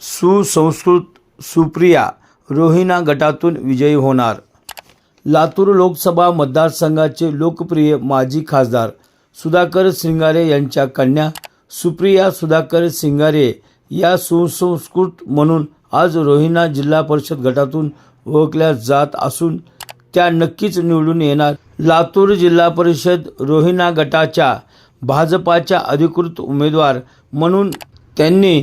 सुसंस्कृत सुप्रिया रोहिणा गटातून विजयी होणार. लातूर लोकसभा मतदारसंघाचे लोकप्रिय माजी खासदार सुधाकर सिंगारे यांच्या कन्या सुप्रिया सुधाकर सिंगारे या सुसंस्कृत म्हणून आज रोहिणा जिल्हा परिषद गटातून ओळखल्या जात असून त्या नक्कीच निवडून येणार. लातूर जिल्हा परिषद रोहिणा गटाच्या भाजपाच्या अधिकृत उमेदवार म्हणून त्यांनी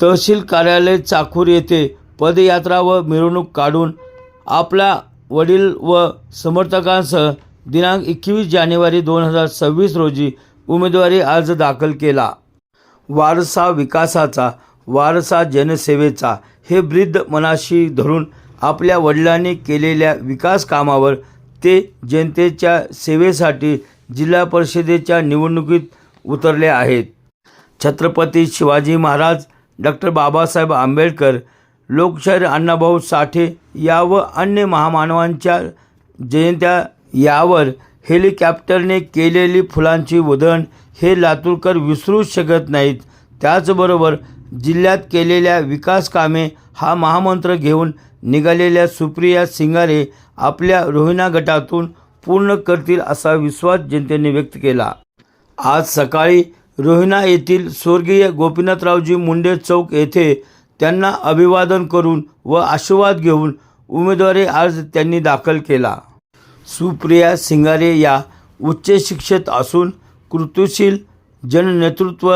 तहसील कार्यालय चाकूर येथे पदयात्रा व मिरवणूक काढून आपला वडील व समर्थकांसह दिनांक एकवीस जानेवारी दोन हजार सव्वीस रोजी उमेदवारी अर्ज दाखल केला. वारसा विकासाचा वारसा जनसेवेचा हे वृद्ध मनाशी धरून आपल्या वडिलांनी केलेल्या विकास कामावर ते जनतेच्या सेवेसाठी जिल्हा परिषदेच्या निवडणुकीत उतरले आहेत. छत्रपती शिवाजी महाराज डॉक्टर बाबासाहेब आंबेडकर लोकशाहीर अण्णाभाऊ साठे या व अन्य महामानवांच्या जयंत्या यावर हेलिकॉप्टरने केलेली फुलांची उधळण हे लातूरकर विसरूच शकत नाहीत. त्याचबरोबर जिल्ह्यात केलेल्या विकास कामे हा महामंत्र घेऊन निघालेल्या सुप्रिया सिंगारे आपल्या रोहिणा गटातून पूर्ण करतील असा विश्वास जनतेने व्यक्त केला. आज सकाळी रोहिणा येथील स्वर्गीय गोपीनाथरावजी मुंडे चौक येथे त्यांना अभिवादन करून व आशीर्वाद घेऊन उमेदवारी अर्ज त्यांनी दाखल केला. सुप्रिया सिंगारे या उच्च शिक्षित असून कृतीशील जननेतृत्व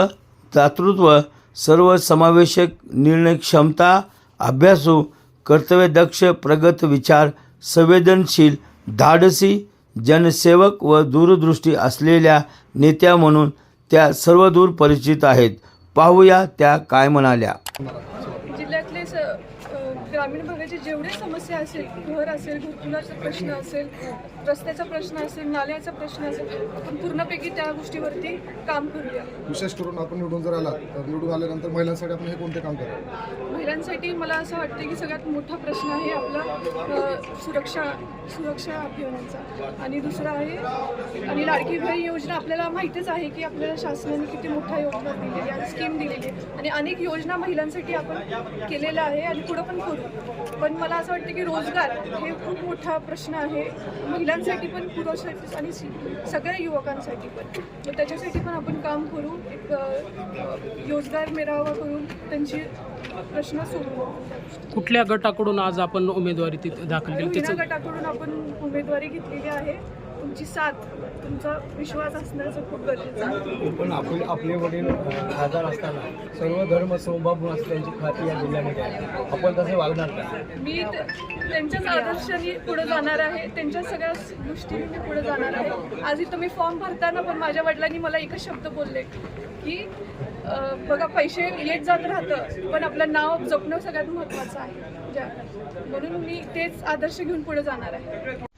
दातृत्व सर्वसमावेशक निर्णय क्षमता अभ्यासू कर्तव्यदक्ष प्रगत विचार संवेदनशील धाडसी जनसेवक व दूरदृष्टी असलेल्या नेत्या म्हणून त्या सर्वदूर परिचित आहेत. पाहूया त्या काय म्हणाल्या. ग्रामीण भागाचे जेवढे समस्या असेल घर असेल घरकुलाचा प्रश्न असेल रस्त्याचा प्रश्न असेल नाल्याचा प्रश्न असेल आपण पूर्णपैकी त्या गोष्टीवरती काम करूया. विशेष करून आपण निवडून जर आलात तर निवडून आल्यानंतर महिलांसाठी आपण हे कोणते काम करा महिलांसाठी मला असं वाटतं की सगळ्यात मोठा प्रश्न आहे आपला सुरक्षा सुरक्षा अभियानाचा. आणि दुसरा आहे आणि लाडकी बहीण योजना आपल्याला माहीतच आहे की आपल्याला शासनाने किती मोठा योजना दिलेली आहे स्कीम दिलेली आहे. आणि अनेक योजना महिलांसाठी आपण केलेल्या आहे आणि पुढं पण करू. पण मला असं वाटतं की रोजगार हे खूप मोठा प्रश्न आहे. महिलांसाठी पण पुरुषांसाठी आणि सगळ्या युवकांसाठी पण. तर त्याच्यासाठी पण आपण काम करू. एक रोजगार मेळावा करून त्यांची प्रश्न सोडवू. कुठल्या गटाकडून आज आपण उमेदवारी तिथे दाखल केली? गटाकडून आपण उमेदवारी घेतलेली आहे. तुमची साथ तुमचा विश्वास असण्याचं खूप गरजेचं आहे. पण आपले आपले वडील खासदार असताना सर्व धर्म समभाव असल्याची खाती या जिल्ह्यामध्ये आहे. आपण तसे वागणार का? मी त्यांच्याच आदर्शाने पुढे जाणार आहे. त्यांच्या सगळ्या गोष्टींनी मी पुढे जाणार आहे. आज इथं मी फॉर्म भरताना पण माझ्या वडिलांनी मला एकच शब्द बोलले की बघा पैसे येत जात राहतं पण आपलं नाव जपणं सगळ्यात महत्त्वाचं आहे. म्हणून मी तेच आदर्श घेऊन पुढे जाणार आहे.